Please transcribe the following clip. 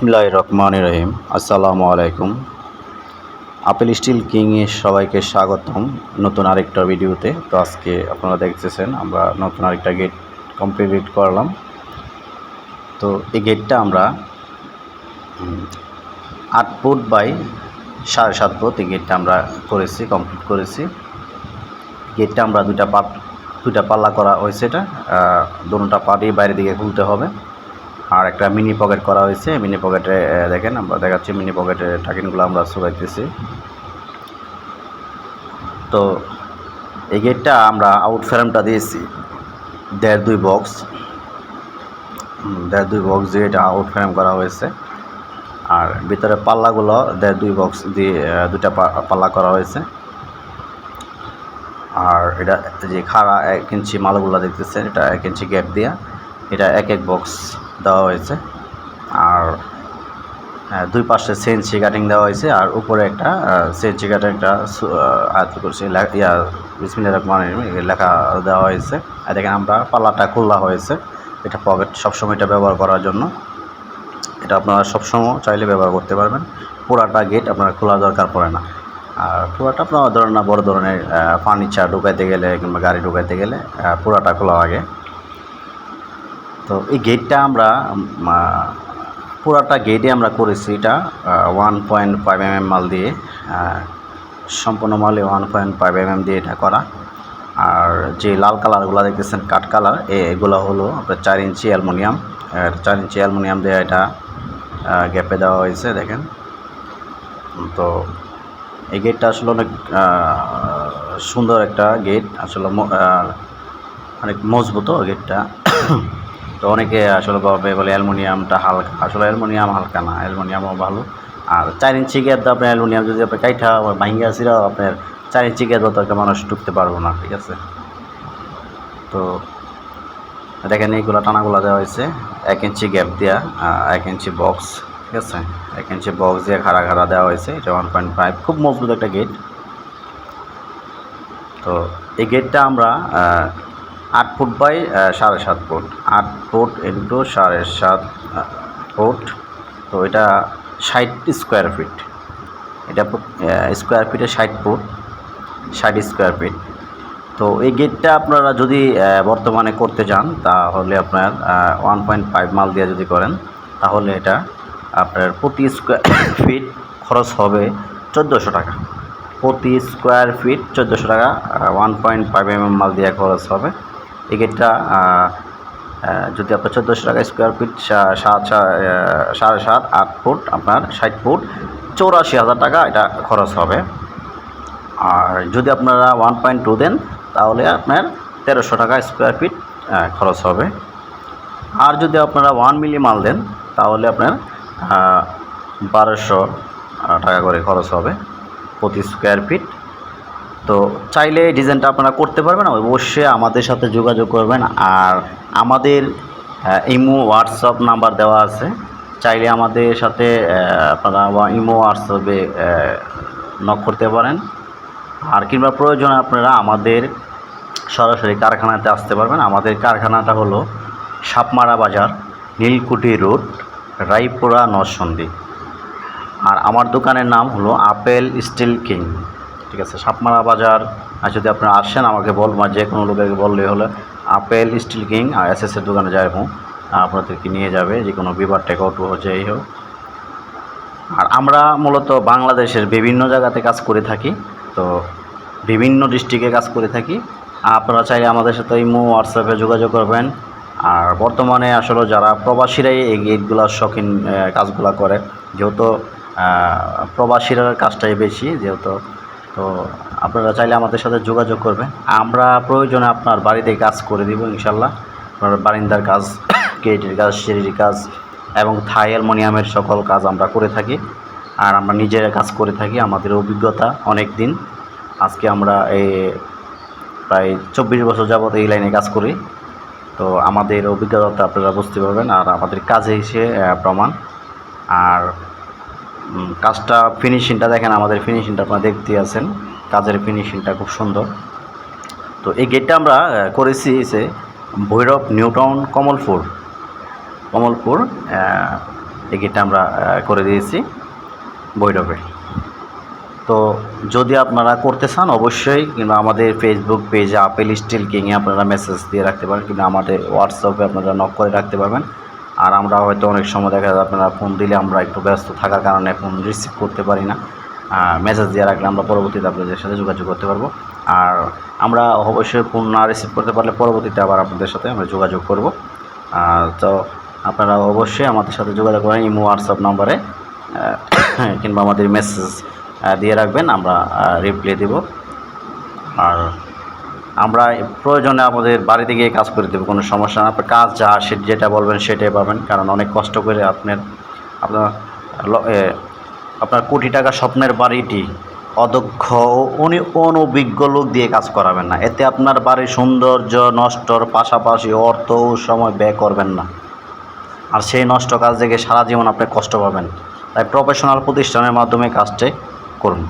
বিসমিল্লাহ রহমান রহিম আসসালামু আলাইকুম। আপেল স্টিল কিংয়ে সবাইকে স্বাগতম নতুন আরেকটা ভিডিওতে। তো আজকে আপনারা দেখতেছেন, আমরা নতুন আরেকটা গেট কমপ্লিট করলাম। তো এই গেটটা আমরা আট ফুট বাই সাড়ে সাত ফুট এই গেটটা আমরা করেছি কমপ্লিট করেছি। গেটটা আমরা দুটা পাট দুইটা পাল্লা করা হয়েছে এটা। দুটা পাটি বাইরের দিকে খুলতে হবে। আর একটা মিনি পকেট করা হয়েছে। মিনি পকেটে দেখেন, আমরা দেখাচ্ছি মিনি পকেটে টাকিনগুলো আমরা শুকাইতেছি তো এই গেটটা আমরা আউট ফ্রেমটা দিয়েছি। দেড় দুই বক্স দেড় দুই বক্স দিয়ে এটা আউট ফ্রেম করা হয়েছে। আর ভিতরে পাল্লাগুলো দেড় দুই বক্স দিয়ে দুটা পাল্লা করা হয়েছে। আর এটা যে খাড়া এক ইঞ্চি মালগুলো দেখতেছেন, এটা এক ইঞ্চি গ্যাপ দিয়া। এটা এক এক বক্স দেওয়া হয়েছে। আর দুই পাশে সেন্সি কাটিং দেওয়া হয়েছে আর উপরে একটা সেন্সি কাটিং একটা আয়ত্ত করছে। ইয়া বিসমিল্লাহির রহমানির রহিম, এই লেখা দেওয়া হয়েছে। আর দেখেন আমরা পাল্লাটা খোলা হয়েছে। এটা পকেট সবসময় এটা ব্যবহার করার জন্য। এটা আপনারা সবসময় চাইলে ব্যবহার করতে পারবেন। পুরাটা গেট আপনার খোলা দরকার পড়ে না। আর পুরাটা আপনার ধরেন না বড় ধরনের ফার্নিচার ঢুকাইতে গেলে কিংবা গাড়ি ঢুকাইতে গেলে পুরাটা খোলা লাগে। তো এই গেটটা আমরা পুরাটা গেটে আমরা করেছি এটা one point five M M মাল দিয়ে সম্পূর্ণ মালে one point five M M দিয়ে এটা করা। আর যে লাল কালারগুলো দেখতেছেন, কাঠ কালার এগুলো হলো আপনার চার ইঞ্চি অ্যালমোনিয়াম। চার ইঞ্চি অ্যালমোনিয়াম দিয়ে এটা গ্যাপে দেওয়া হয়েছে, দেখেন। তো এই গেটটা আসলে অনেক সুন্দর একটা গেট আসলে অনেক মজবুত গেটটা তো অনেকে আসলে ভাবে, বলে অ্যালুমিনিয়ামটা হালকা। আসলে অ্যালুমিনিয়াম হালকা না, অ্যালুমিনিয়ামও ভালো। আর চার ইঞ্চি গেট আপনার অ্যালুমিনিয়াম যদি আপনি কাইঠা ভাঙ্গা সিরাও আপনার চার ইঞ্চি গেট তো একটা মানুষ ঢুকতে পারব না, ঠিক আছে? তো দেখেন এইগুলো টানাগুলো দেওয়া হয়েছে, এক ইঞ্চি গ্যাপ দেওয়া এক ইঞ্চি বক্স ঠিক আছে? এক ইঞ্চি বক্স দিয়ে খাড়া খাড়া দেওয়া হয়েছে, এটা ওয়ান পয়েন্ট ফাইভ খুব মজবুত একটা গেট তো এই গেটটা আমরা আট ফুট বাই সাড়ে সাত ফুট। আট ফুট ইন্টু সাড়ে সাত ফুট। তো এটা ষাট স্কোয়ার ফিট। এটা স্কোয়ার ফিটে ষাট ফুট, ষাট স্কোয়ার ফিট। তো এই গেটটা আপনারা যদি বর্তমানে করতে যান, তাহলে আপনার ওয়ান পয়েন্ট ফাইভ মাল দিয়ে যদি করেন, তাহলে এটা আপনার প্রতি স্কোয়ার ফিট খরচ হবে চোদ্দোশো টাকা। প্রতি স্কোয়ার ফিট চোদ্দোশো টাকা one point five M M মাল দিয়ে খরচ হবে। আহ, যদি আপনার চোদ্দোশো টাকা স্কোয়ার ফিট সাত সাড়ে সাত আট ফুট আপনার ষাট ফুট চৌরাশি হাজার টাকা এটা খরচ হবে। আর যদি আপনারা ওয়ান পয়েন্ট টু দেন তাহলে আপনার তেরোশো টাকা স্কোয়ার ফিট খরচ হবে। আর যদি আপনারা ওয়ান মিলি মাল দেন তাহলে আপনার বারোশো টাকা করে খরচ হবে প্রতি স্কোয়ার ফিট তো চাইলে এই ডিজাইনটা আপনারা করতে পারবেন অবশ্যই আমাদের সাথে যোগাযোগ করবেন। আর আমাদের ইমো হোয়াটসঅ্যাপ নাম্বার দেওয়া আছে। চাইলে আমাদের সাথে আপনারা ইমো হোয়াটসঅ্যাপে নক করতে পারেন। আর কিংবা প্রয়োজনে আপনারা আমাদের সরাসরি কারখানাতে আসতে পারবেন। আমাদের কারখানাটা হলো সাপমারা বাজার, নীলকুঠি রোড, রায়পুরা নরসন্দী আর আমার দোকানের নাম হলো আপেল স্টিল কিং। ঠিক আছে, সাপমারা বাজার, আর যদি আপনারা আসেন আমাকে বলবেন যে কোনো লোকের বললে হলো, Apple, Steel King, R S এর দোকানে যাই হোক, আপনাদেরকে নিয়ে যাবে, যে কোনো বিবার টেকআউট যেই হোক। আর আমরা মূলত বাংলাদেশের বিভিন্ন জায়গাতে কাজ করে থাকি, তো বিভিন্ন ডিস্ট্রিক্টে কাজ করে থাকি। আপনারা চাইলে আমাদের সাথে ইমো হোয়াটসঅ্যাপে যোগাযোগ করবেন। আর বর্তমানে আসলে যারা প্রবাসীরাই এই গেটগুলো শখিন কাজগুলো করে, যেহেতু প্রবাসীরা কাজটাই বেশি, যেহেতু তো আপনারা চাইলে আমাদের সাথে যোগাযোগ করবেন। আমরা প্রয়োজনে আপনার বাড়িতে কাজ করে দিব ইনশাল্লাহ। আপনার বারিন্দার কাজ গেটের কাজ সিঁড়ির কাজ এবং থাই অ্যালমোনিয়ামের সকল কাজ আমরা করে থাকি। আর আমরা নিজেরা কাজ করে থাকি আমাদের অভিজ্ঞতা অনেক দিন আজকে আমরা এই প্রায় চব্বিশ বছর যাবত এই লাইনে কাজ করি। তো আমাদের অভিজ্ঞতা আপনারা বুঝতে পারবেন আর আমাদের কাজে আহ, প্রমাণ। আর কাজটা ফিনিশিংটা দেখেন, আমাদের ফিনিশিংটা আপনারা দেখতে আছেন। কাজের ফিনিশিংটা খুব সুন্দর। তো এই গেটটা আমরা করেছি যে ভৈরব, নিউটাউন, কমলপুর। কমলপুর এই গেটটা আমরা করে দিয়েছি বৈরবে তো যদি আপনারা করতে চান, অবশ্যই কিংবা আমাদের ফেসবুক পেজে আপেল স্টিল কিংয়ে আপনারা মেসেজ দিয়ে রাখতে পারেন, কিংবা আমাদের হোয়াটসঅ্যাপে আপনারা নক করে রাখতে পারবেন। আর আমরা হয়তো অনেক সময় দেখা যায় আপনারা ফোন দিলে আমরা একটু ব্যস্ত থাকার কারণে ফোন রিসিভ করতে পারি না। মেসেজ দিয়ে রাখলে আমরা পরবর্তীতে আপনাদের সাথে যোগাযোগ করতে পারব। আর আমরা অবশ্যই ফোন না রিসিভ করতে পারলে পরবর্তীতে আবার আপনাদের সাথে আমরা যোগাযোগ করব। তো আপনারা অবশ্যই আমাদের সাথে যোগাযোগ করেন ইমো হোয়াটসঅ্যাপ নাম্বারে কিংবা আমাদের মেসেজ দিয়ে রাখবেন, আমরা রিপ্লাই দেব। আর আমরা প্রয়োজনে আমাদের বাড়িতে গিয়ে কাজ করে দেবো, কোনো সমস্যা না। আপনার কাজ যা সে যেটা বলবেন সেটাই পাবেন, কারণ অনেক কষ্ট করে আপনার আপনার আপনার কোটি টাকা স্বপ্নের বাড়িটি অদক্ষ অনি- অনভিজ্ঞ লোক দিয়ে কাজ করাবেন না। এতে আপনার বাড়ির সৌন্দর্য নষ্টর পাশাপাশি অর্থ সময় ব্যয় করবেন না। আর সেই নষ্ট কাজ দেখে সারা জীবন আপনি কষ্ট পাবেন। তাই প্রফেশনাল প্রতিষ্ঠানের মাধ্যমে কাজটি করুন।